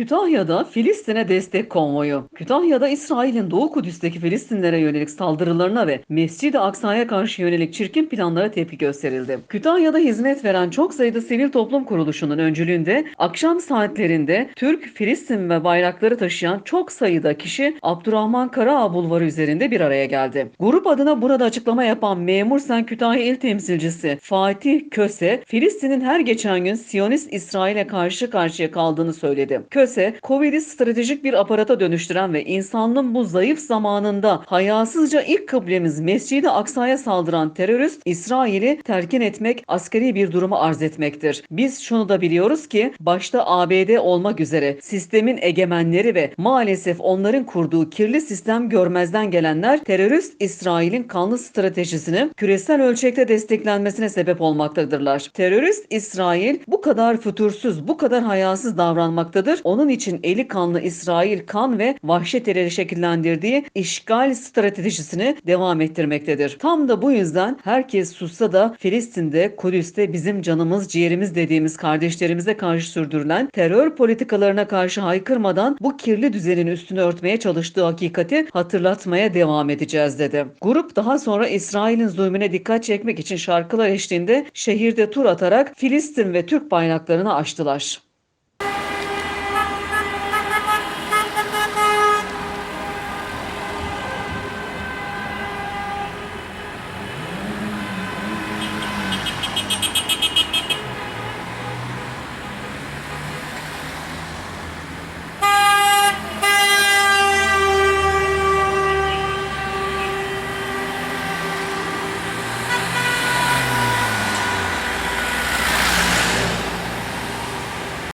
Kütahya'da Filistin'e destek konvoyu. Kütahya'da İsrail'in Doğu Kudüs'teki Filistinlere yönelik saldırılarına ve Mescid-i Aksa'ya karşı yönelik çirkin planlara tepki gösterildi. Kütahya'da hizmet veren çok sayıda sivil toplum kuruluşunun öncülüğünde akşam saatlerinde Türk, Filistin ve bayrakları taşıyan çok sayıda kişi Abdurrahman Karaağ Bulvarı üzerinde bir araya geldi. Grup adına burada açıklama yapan Memur Sen Kütahya İl Temsilcisi Fatih Köse, Filistin'in her geçen gün Siyonist İsrail'e karşı karşıya kaldığını söyledi. Köse, Covid'i stratejik bir aparata dönüştüren ve insanlığın bu zayıf zamanında hayasızca ilk kıblemiz Mescid-i Aksa'ya saldıran terörist İsrail'i terkin etmek askeri bir durumu arz etmektir. Biz şunu da biliyoruz ki başta ABD olmak üzere sistemin egemenleri ve maalesef onların kurduğu kirli sistem görmezden gelenler terörist İsrail'in kanlı stratejisini küresel ölçekte desteklenmesine sebep olmaktadırlar. Terörist İsrail bu kadar fütursuz, bu kadar hayasız davranmaktadır. Onun için eli kanlı İsrail kan ve vahşet ile şekillendirdiği işgal stratejisini devam ettirmektedir. Tam da bu yüzden herkes sussa da Filistin'de, Kudüs'te bizim canımız, ciğerimiz dediğimiz kardeşlerimize karşı sürdürülen terör politikalarına karşı haykırmadan bu kirli düzenin üstünü örtmeye çalıştığı hakikati hatırlatmaya devam edeceğiz dedi. Grup daha sonra İsrail'in zulmüne dikkat çekmek için şarkılar eşliğinde şehirde tur atarak Filistin ve Türk bayraklarını açtılar.